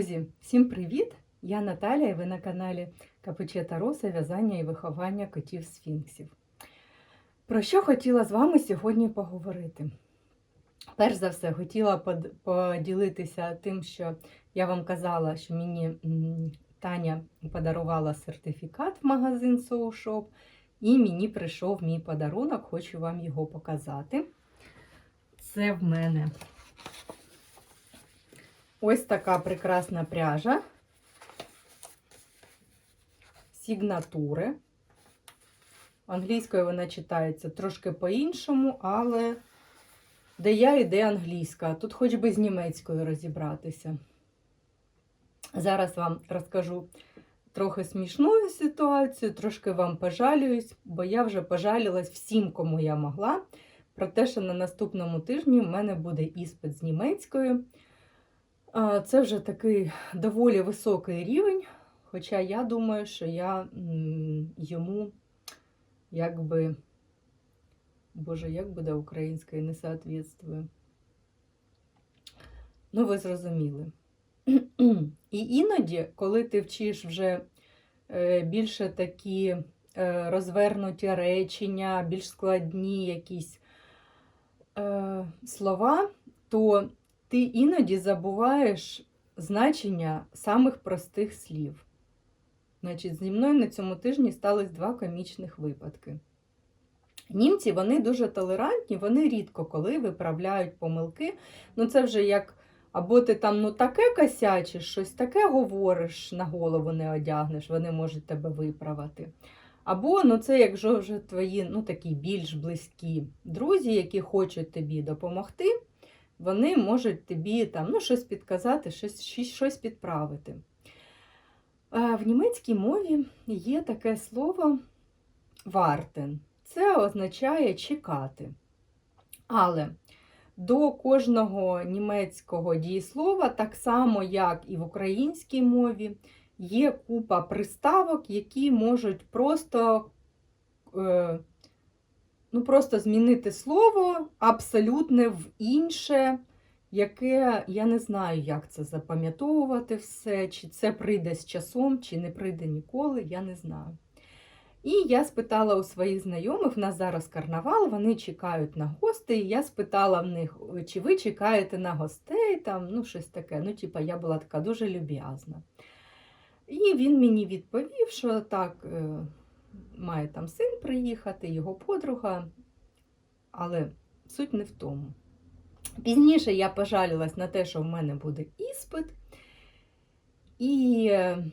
Друзі, всім привіт! Я Наталя і ви на каналі Капучета Роса, в'язання і виховання котів сфінксів. Про що хотіла з вами сьогодні поговорити? Перш за все, хотіла поділитися тим, що я вам казала, що мені Таня подарувала сертифікат в магазин Soul Shop, і мені прийшов мій подарунок, хочу вам його показати. Це в мене Ось така прекрасна пряжа. Сігнатури. Англійською вона читається трошки по-іншому, але де я і де англійська. Тут хоч би з німецькою розібратися. Зараз вам розкажу трохи смішну ситуацію, трошки вам пожалююсь, бо я вже пожалілась всім, кому я могла. Про те, що на наступному тижні в мене буде іспит з німецькою. Це вже такий доволі високий рівень, хоча я думаю, що я йому якби, боже, як буде українською, не соответствую. Ну, ви зрозуміли. І іноді, коли ти вчиш вже е, більше такі е, розвернуті речення, більш складні якісь е, слова, то ти іноді забуваєш значення самих простих слів. Значить, зі мною на цьому тижні стались два комічних випадки. Німці вони дуже толерантні, вони рідко коли виправляють помилки. Ну, це вже як або ти там ну таке косячиш, щось таке говориш, на голову не одягнеш, вони можуть тебе виправити. Або ну, це як вже твої ну, такі більш близькі друзі, які хочуть тобі допомогти вони можуть тобі там, ну, щось підказати, щось, щось підправити. В німецькій мові є таке слово вартен. Це означає чекати. Але до кожного німецького дієслова, так само, як і в українській мові, є купа приставок, які можуть просто е, ну, просто змінити слово абсолютне в інше, яке я не знаю, як це запам'ятовувати все, чи це прийде з часом, чи не прийде ніколи, я не знаю. І я спитала у своїх знайомих, в нас зараз карнавал, вони чекають на гостей. Я спитала в них, чи ви чекаєте на гостей, там, ну, щось таке. Ну, типа, я була така дуже люб'язна. І він мені відповів, що так, е, має там син приїхати, його подруга, але суть не в тому. Пізніше я пожалілась на те, що в мене буде іспит, і е,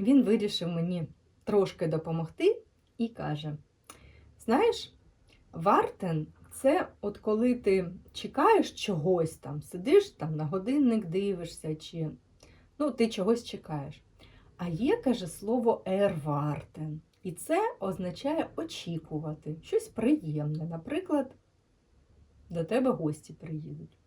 він вирішив мені трошки допомогти і каже: Знаєш, вартен це от коли ти чекаєш чогось там, сидиш там на годинник дивишся, чи ну, ти чогось чекаєш. А є, каже, слово ервартен. І це означає очікувати, щось приємне. Наприклад, до тебе гості приїдуть.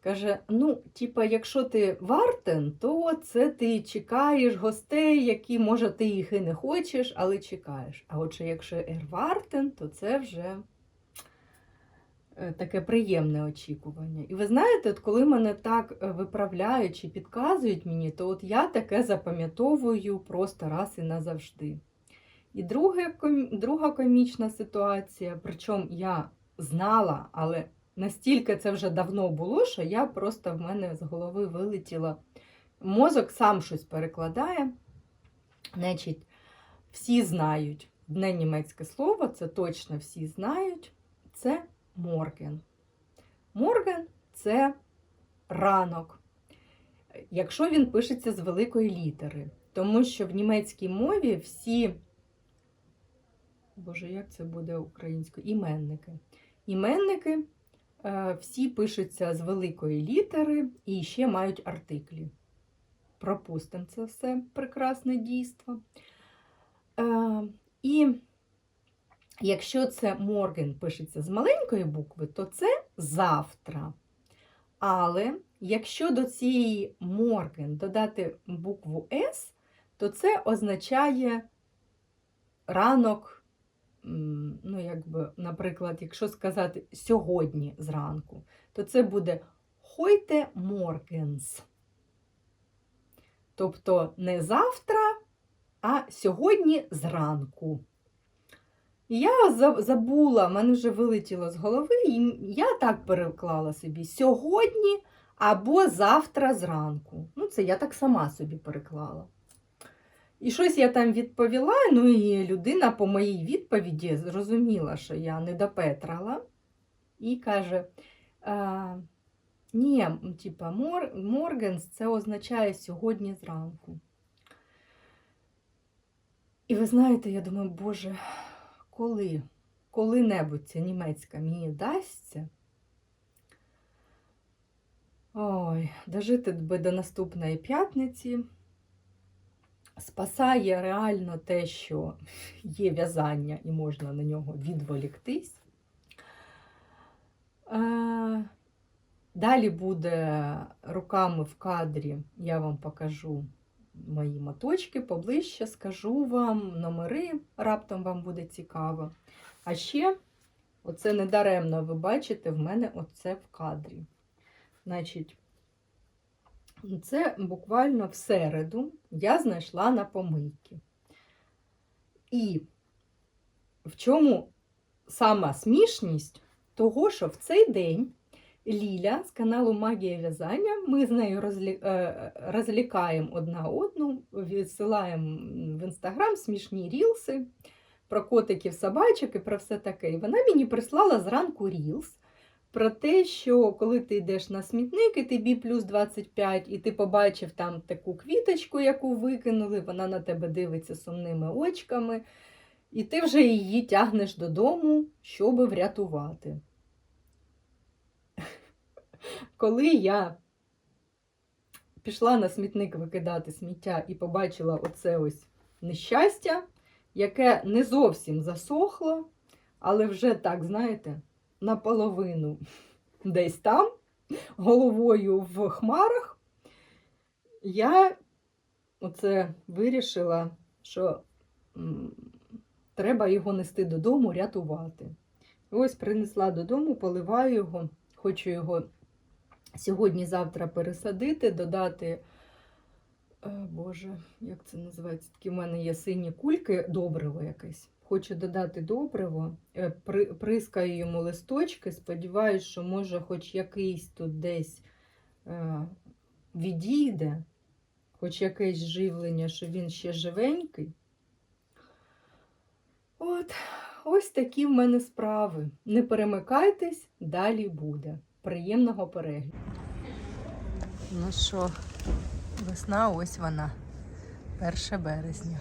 Каже: ну, типа, якщо ти вартен, то це ти чекаєш гостей, які, може, ти їх і не хочеш, але чекаєш. А отже, якщо ервартен, то це вже таке приємне очікування. І ви знаєте, от коли мене так е, виправляють чи підказують мені, то от я таке запам'ятовую просто раз і назавжди. І друге, друга комічна ситуація, причому я знала, але настільки це вже давно було, що я просто в мене з голови вилетіла. Мозок сам щось перекладає. Значить, всі знають одне німецьке слово, це точно всі знають. Це морген. Морген це ранок. Якщо він пишеться з великої літери, тому що в німецькій мові всі, боже, як це буде українською? Іменники. Іменники е, всі пишуться з великої літери і ще мають артиклі. Пропустимо це все прекрасне дійство. Е, і Якщо це морген пишеться з маленької букви, то це завтра. Але якщо до цієї морген додати букву С, то це означає ранок, ну, якби, наприклад, якщо сказати сьогодні зранку, то це буде heute morgens. Тобто не завтра, а сьогодні зранку. Я забула, в мене вже вилетіло з голови, і я так переклала собі сьогодні або завтра зранку. Ну, це я так сама собі переклала. І щось я там відповіла, ну і людина по моїй відповіді зрозуміла, що я не допетрала, і каже: а, ні, типа, мор, Моргенс це означає сьогодні зранку. І ви знаєте, я думаю, Боже, коли, коли-небудь ця німецька мені дасться. Ой, дожити би до наступної п'ятниці. Спасає реально те, що є в'язання і можна на нього відволіктись. Е, Далі буде руками в кадрі, я вам покажу мої моточки поближче, скажу вам номери, раптом вам буде цікаво. А ще, оце недаремно ви бачите, в мене оце в кадрі. Значить, це буквально в середу я знайшла на помийки. І в чому сама смішність того, що в цей день Ліля з каналу Магія в'язання, ми з нею розлі... е, розлікаємо одна одну, відсилаємо в інстаграм смішні рілси про котиків, собачок і про все таке. І вона мені прислала зранку рілс про те, що коли ти йдеш на смітник, і тобі плюс 25, і ти побачив там таку квіточку, яку викинули, вона на тебе дивиться сумними очками, і ти вже її тягнеш додому, щоб врятувати. Коли я пішла на смітник викидати сміття і побачила оце ось нещастя, яке не зовсім засохло, але вже так, знаєте, наполовину десь там, головою в хмарах, я оце вирішила, що треба його нести додому, рятувати. Ось принесла додому, поливаю його, хочу його сьогодні-завтра пересадити, додати. Е, Боже, як це називається? Такі в мене є сині кульки, добриво якесь. Хочу додати добриво, е, при, прискаю йому листочки. Сподіваюсь, що може хоч якийсь тут десь е, відійде, хоч якесь живлення, що він ще живенький. От, ось такі в мене справи. Не перемикайтесь, далі буде. Приємного перегляду. Ну що, весна ось вона. 1 березня.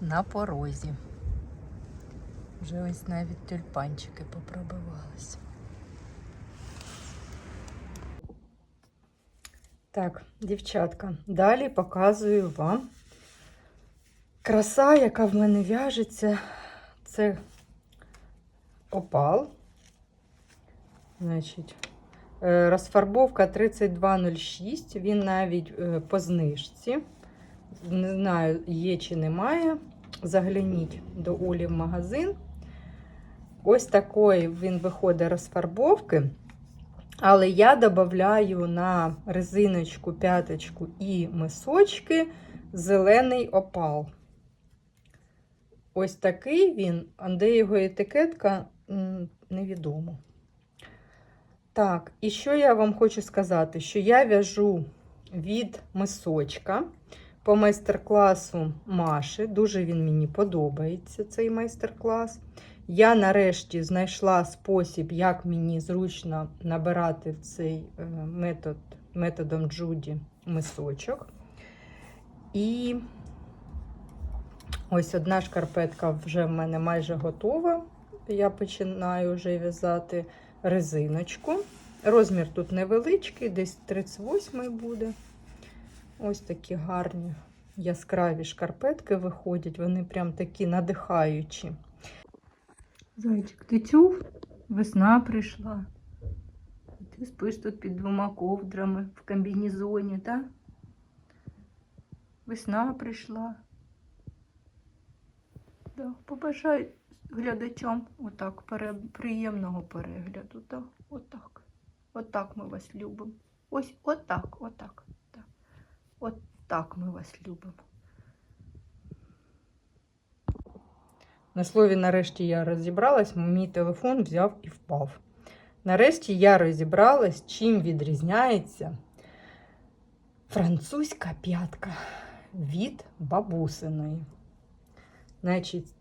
На порозі. Вже ось навіть тюльпанчики попробивалися. Так, дівчатка, далі показую вам краса, яка в мене в'яжеться. Це опал. Значить, е, розфарбовка 3206. Він навіть е, по знижці. Не знаю, є чи немає. Загляніть до Олі в магазин. Ось такої він виходить розфарбовки. Але я додаю на резиночку, п'яточку і мисочки зелений опал. Ось такий він, а де його етикетка, невідомо. Так, і що я вам хочу сказати? Що я в'яжу від мисочка по майстер-класу Маші. Дуже він мені подобається, цей майстер-клас. Я нарешті знайшла спосіб, як мені зручно набирати цей е, метод, методом Джуді мисочок. І ось одна шкарпетка вже в мене майже готова. Я починаю вже в'язати резиночку. Розмір тут невеличкий, десь 38 буде. Ось такі гарні яскраві шкарпетки виходять, вони прям такі надихаючі. Зайчик, ти чув? Весна прийшла. Ти спиш тут під двома ковдрами в комбінезоні, так? Весна прийшла. Да, побажай глядачам отак пере... приємного перегляду. Да? Отак. Отак ми вас любимо. Ось отак, отак. Так. От Так, ми вас любимо. На слові, нарешті я розібралась, мій телефон взяв і впав. Нарешті я розібралась, чим відрізняється французька п'ятка від бабусиної. Значить,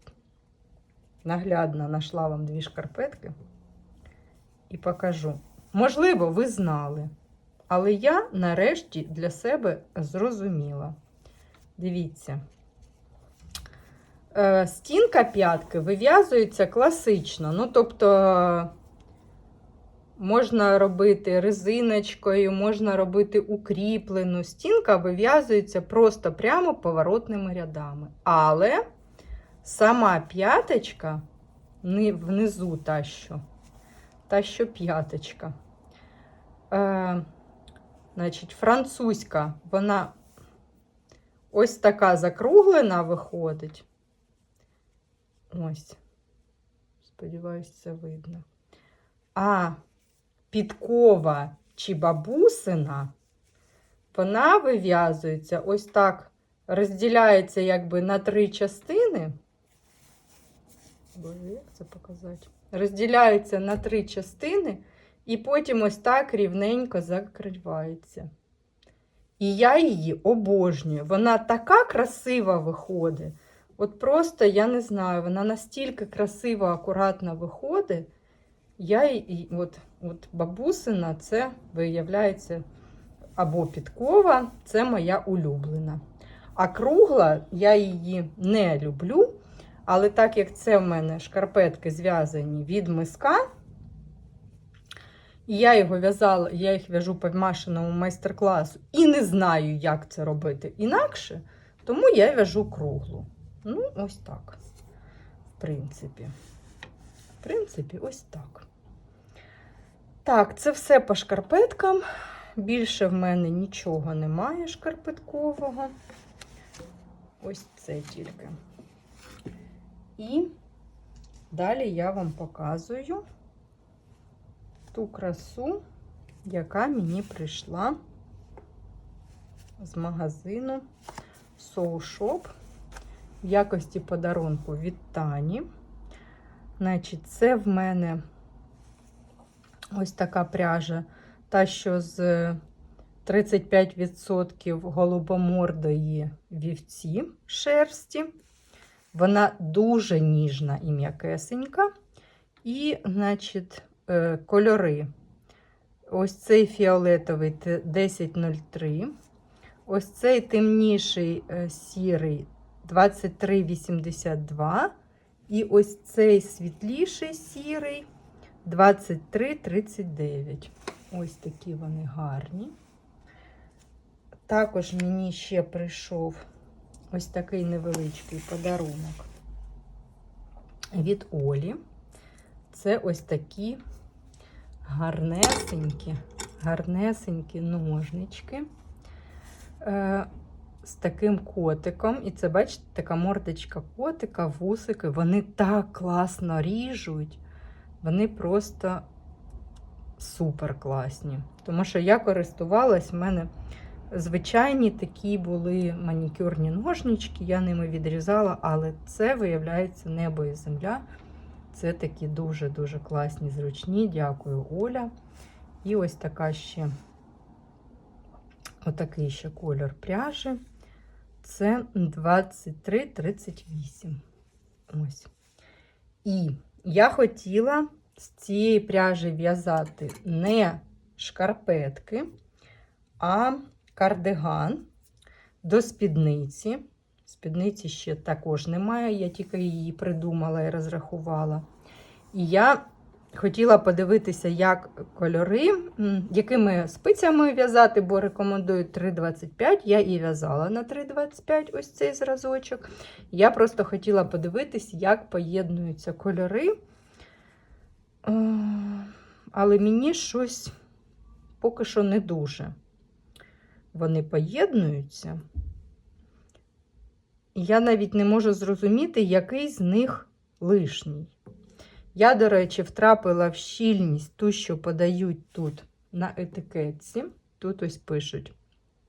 наглядно знайшла вам дві шкарпетки і покажу. Можливо, ви знали, але я нарешті для себе зрозуміла. Дивіться. Е, Стінка п'ятки вив'язується класично. Ну, тобто, можна робити резиночкою, можна робити укріплену. Стінка вив'язується просто прямо поворотними рядами. Але сама п'яточка внизу та що, та що п'яточка. Е, значить, французька, вона ось така закруглена виходить. Ось. Сподіваюсь, це видно. А підкова чи бабусина, вона вив'язується ось так, розділяється якби на три частини. Боже, як це показати? Розділяється на три частини, і потім ось так рівненько закривається. І я її обожнюю. Вона така красива виходить. От просто я не знаю, вона настільки красиво, акуратно виходить. Я її, от, от бабусина, це виявляється, або підкова, це моя улюблена. А кругла я її не люблю. Але так як це в мене шкарпетки зв'язані від миска, і я його в'язала, я їх в'яжу по машиному майстер-класу і не знаю, як це робити інакше, тому я в'яжу круглу. Ну, ось так. В принципі. В принципі, ось так. Так, це все по шкарпеткам. Більше в мене нічого немає шкарпеткового. Ось це тільки. І далі я вам показую ту красу, яка мені прийшла з магазину Soul Shop в якості подарунку від Тані. Значить, це в мене ось така пряжа, та, що з 35% голубомордої вівці шерсті. Вона дуже ніжна і м'якесенька. І, значить, е, кольори. Ось цей фіолетовий 1003. Ось цей темніший е, сірий 2382. І ось цей світліший сірий 2339. Ось такі вони гарні. Також мені ще прийшов ось такий невеличкий подарунок від Олі. Це ось такі гарнесенькі, гарнесенькі ножнички е, з таким котиком. І це, бачите, така мордочка котика, вусики. Вони так класно ріжуть. Вони просто супер класні. Тому що я користувалась, в мене звичайні такі були манікюрні ножнички, я ними відрізала, але це, виявляється, небо і земля. Це такі дуже-дуже класні, зручні. Дякую, Оля. І ось така ще отакий ще кольор пряжі. Це 2338. Ось. І я хотіла з цієї пряжі в'язати не шкарпетки, а кардиган до спідниці. Спідниці ще також немає, я тільки її придумала і розрахувала. І я хотіла подивитися, як кольори, якими спицями в'язати, бо рекомендують 3,25. Я і в'язала на 3,25 ось цей зразочок. Я просто хотіла подивитись, як поєднуються кольори. Е, Але мені щось поки що не дуже. Вони поєднуються. Я навіть не можу зрозуміти, який з них лишній. Я, до речі, втрапила в щільність ту, що подають тут на етикетці. Тут ось пишуть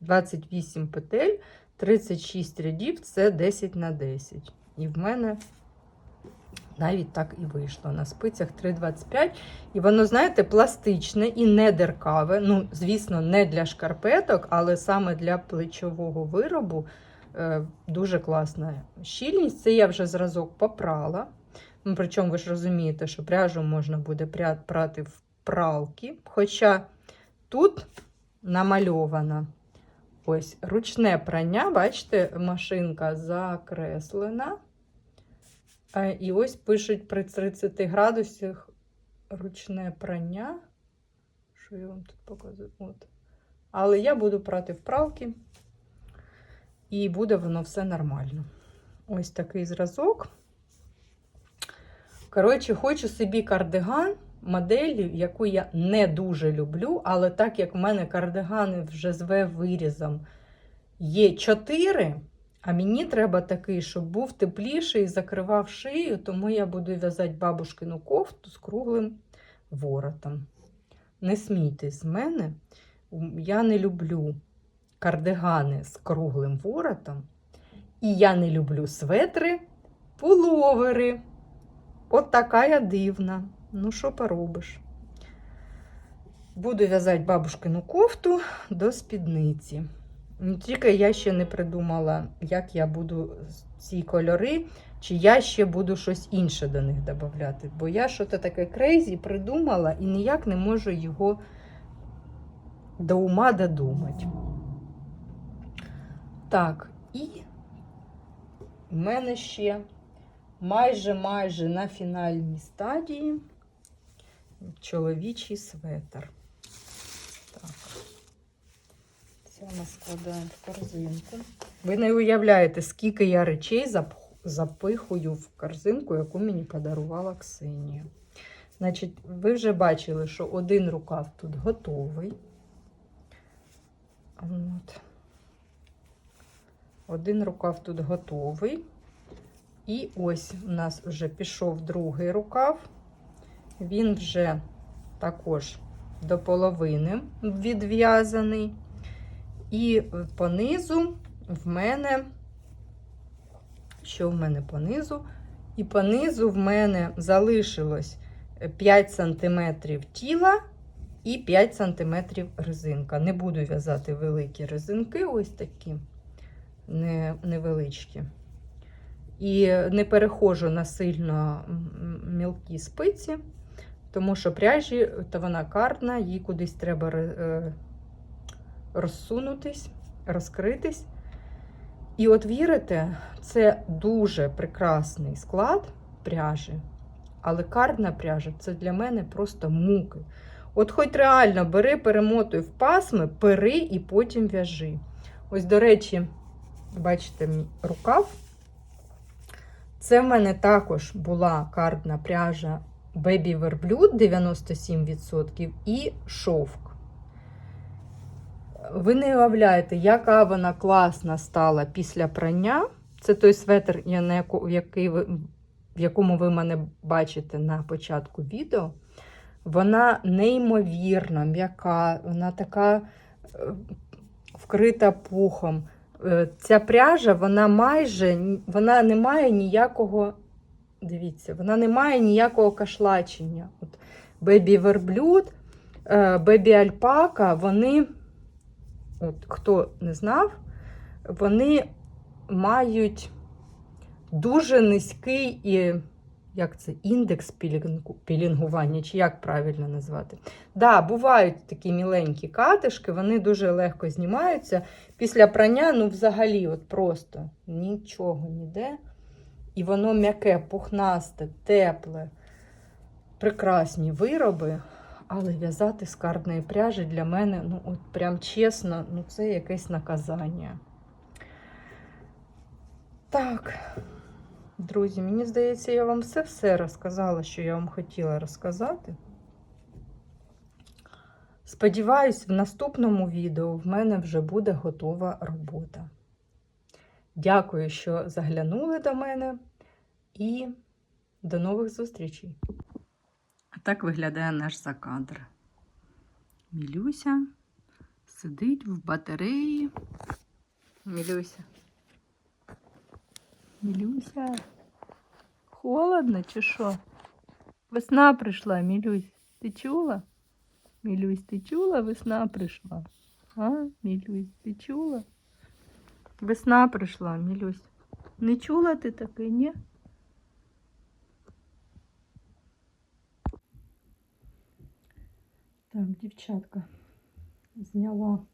28 петель, 36 рядів це 10 на 10. І в мене навіть так і вийшло. На спицях 3,25. І воно, знаєте, пластичне і не деркаве. Ну, звісно, не для шкарпеток, але саме для плечового виробу е, дуже класна щільність. Це я вже зразок попрала. Ну, причому ви ж розумієте, що пряжу можна буде прати в пралки. Хоча тут намальована ось ручне прання, бачите, машинка закреслена. І ось пишуть при 30 градусах ручне прання. Що я вам тут показую? От. Але я буду прати в пралки, і буде воно все нормально. Ось такий зразок. Коротше, хочу собі кардиган, моделі, яку я не дуже люблю, але так як в мене кардигани вже з В-вирізом є 4, а мені треба такий, щоб був тепліший і закривав шию, тому я буду в'язати бабушкину кофту з круглим воротом. Не смійтесь з мене, я не люблю кардигани з круглим воротом, і я не люблю светри, пуловери. От така я дивна. Ну, що поробиш? Буду в'язати бабушкину кофту до спідниці. Ну, Тільки я ще не придумала, як я буду ці кольори, чи я ще буду щось інше до них додати. Бо я щось таке крейзі придумала і ніяк не можу його до ума додумати. Так, і в мене ще майже майже на фінальній стадії чоловічий светр. Так. Ми складаємо в корзинку. Ви не уявляєте, скільки я речей запихую в корзинку, яку мені подарувала Ксенія. Значить, ви вже бачили, що один рукав тут готовий. От. Один рукав тут готовий. І ось у нас вже пішов другий рукав. Він вже також до половини відв'язаний. І по низу в мене, що в мене по низу? І по низу в мене залишилось 5 см тіла і 5 см резинка. Не буду в'язати великі резинки, ось такі невеличкі. І не переходжу на сильно мілкі спиці, тому що пряжі, та вона карна, їй кудись треба ре- е, розсунутись, розкритись. І от вірите, це дуже прекрасний склад пряжі, але кардна пряжа це для мене просто муки. От хоч реально бери, перемотуй в пасми, пери і потім в'яжи. Ось, до речі, бачите, рукав. Це в мене також була кардна пряжа Baby Verblute 97% і шовк. Ви не уявляєте, яка вона класна стала після прання. Це той светр, який ви, в якому ви мене бачите на початку відео. Вона неймовірно м'яка, вона така е, вкрита пухом. Е, Ця пряжа, вона майже вона не має ніякого. Дивіться, вона не має ніякого кашлачення. От Бебі верблюд, е, бебі альпака, вони, от, хто не знав, вони мають дуже низький і, як це, індекс пілінгу- пілінгування, чи як правильно назвати. Да, бувають такі міленькі катишки, вони дуже легко знімаються. Після прання, ну, взагалі, от просто нічого ніде. І воно м'яке, пухнасте, тепле, прекрасні вироби. Але в'язати з кардної пряжі для мене, ну, от прям чесно, ну, це якесь наказання. Так, друзі, мені здається, я вам все-все розказала, що я вам хотіла розказати. Сподіваюсь, в наступному відео в мене вже буде готова робота. Дякую, що заглянули до мене, і до нових зустрічей. А так виглядає наш закадр. Мілюся сидить в батареї. Мілюся. Мілюся. Холодно чи що? Весна прийшла, Мілюсь. Ти чула? Мілюсь, ти чула? Весна прийшла. А, Мілюсь, ти чула? Весна прийшла, Мілюсь. Не чула ти таке, ні? Так, дівчатка, зняла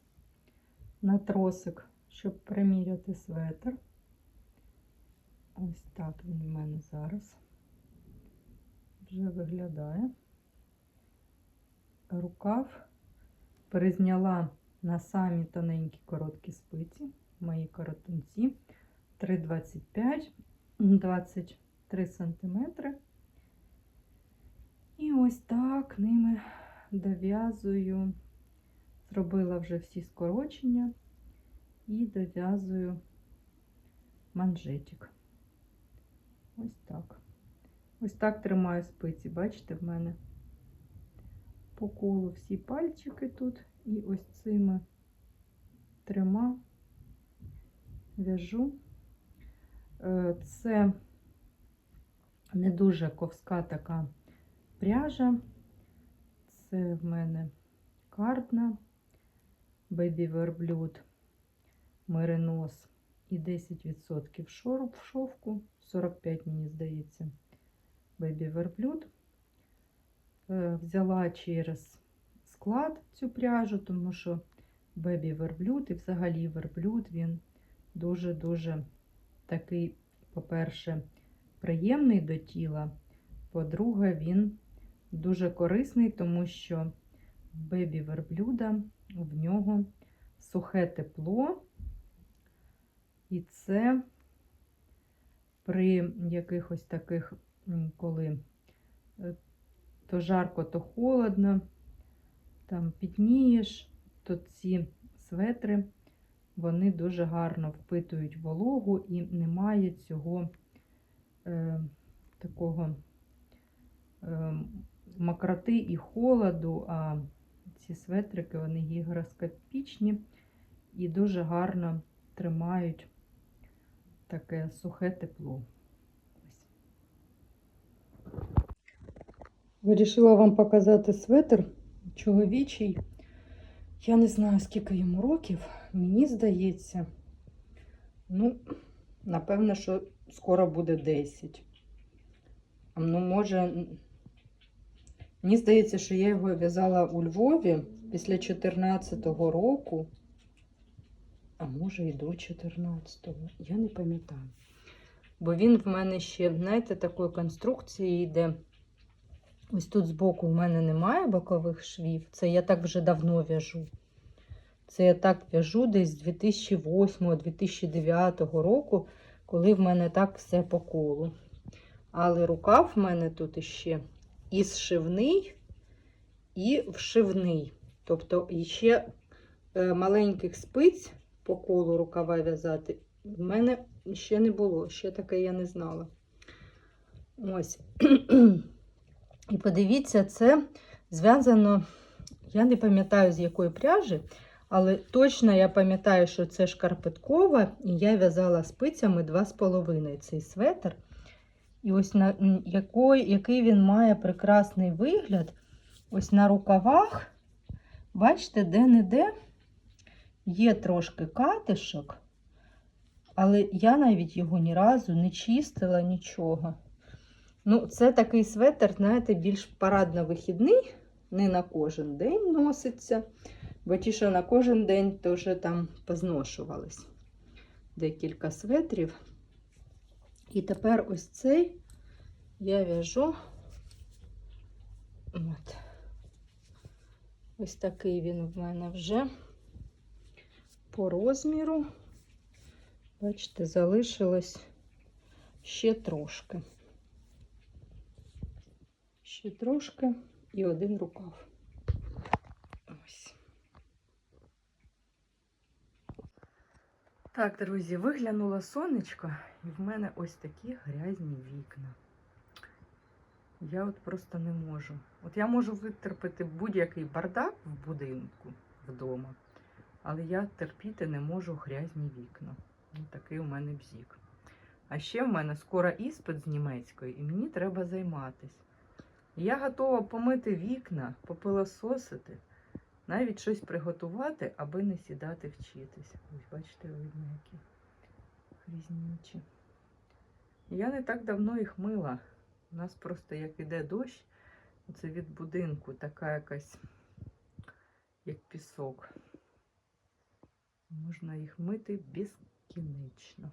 на тросик, щоб приміряти светр. Ось так він в мене зараз вже виглядає. Рукав перезняла на самі тоненькі короткі спиці, мої коротунці 3,25, 23 сантиметри. І ось так ними дов'язую, зробила вже всі скорочення і дов'язую манжетик. Ось так. Ось так тримаю спиці, бачите, в мене по колу всі пальчики тут, і ось цими трьома в'яжу. Е, Це не дуже ковська така пряжа. Це в мене картна, бебі верблюд, меринос і 10% шороб в шовку, 45, мені здається, бебі верблюд. Е, Взяла через склад цю пряжу, тому що бебі верблюд і взагалі верблюд він дуже-дуже такий, по-перше, приємний до тіла. По-друге, він дуже корисний, тому що бебі верблюда в нього сухе тепло, і це при якихось таких, коли е, то жарко, то холодно, там пітнієш, то ці светри, вони дуже гарно впитують вологу і немає цього е, такого е, мокроти і холоду, а ці светрики, вони гігроскопічні і дуже гарно тримають таке сухе тепло. Вирішила вам показати светр чоловічий. Я не знаю, скільки йому років. Мені здається, ну, напевно, що скоро буде 10. Ну, може, мені здається, що я його в'язала у Львові після 14-го року. А може і до 14-го. Я не пам'ятаю. Бо він в мене ще, знаєте, такої конструкції йде. Ось тут збоку в мене немає бокових швів. Це я так вже давно в'яжу. Це я так в'яжу десь з 2008-2009 року, коли в мене так все по колу. Але рукав в мене тут іще і зшивний, і вшивний. Тобто іще е, маленьких спиць по колу рукава в'язати в мене ще не було. Ще таке я не знала. Ось. І подивіться, це зв'язано, я не пам'ятаю, з якої пряжі, але точно я пам'ятаю, що це шкарпеткова, і я в'язала спицями 2,5 цей светр. І ось на який, який він має прекрасний вигляд. Ось на рукавах, бачите, де-не-де є трошки катишок, але я навіть його ні разу не чистила нічого. Ну, це такий светр, знаєте, більш парадно-вихідний, не на кожен день носиться, бо ті, що на кожен день, то вже там позношувались декілька светрів. І тепер ось цей я в'яжу. От. Ось такий він в мене вже по розміру. Бачите, залишилось ще трошки. Ще трошки і один рукав. Ось. Так, друзі, виглянуло сонечко, і в мене ось такі грязні вікна. Я от просто не можу. От я можу витерпіти будь-який бардак в будинку вдома. Але я терпіти не можу грязні вікна. Ну, такий у мене бзік. А ще в мене скоро іспит з німецької, і мені треба займатися. Я готова помити вікна, попилососити, навіть щось приготувати, аби не сідати вчитись. Ось бачите, видно, які грізнючі. Я не так давно їх мила. У нас просто як іде дощ, це від будинку така якась, як пісок. Можна їх мити безкінечно.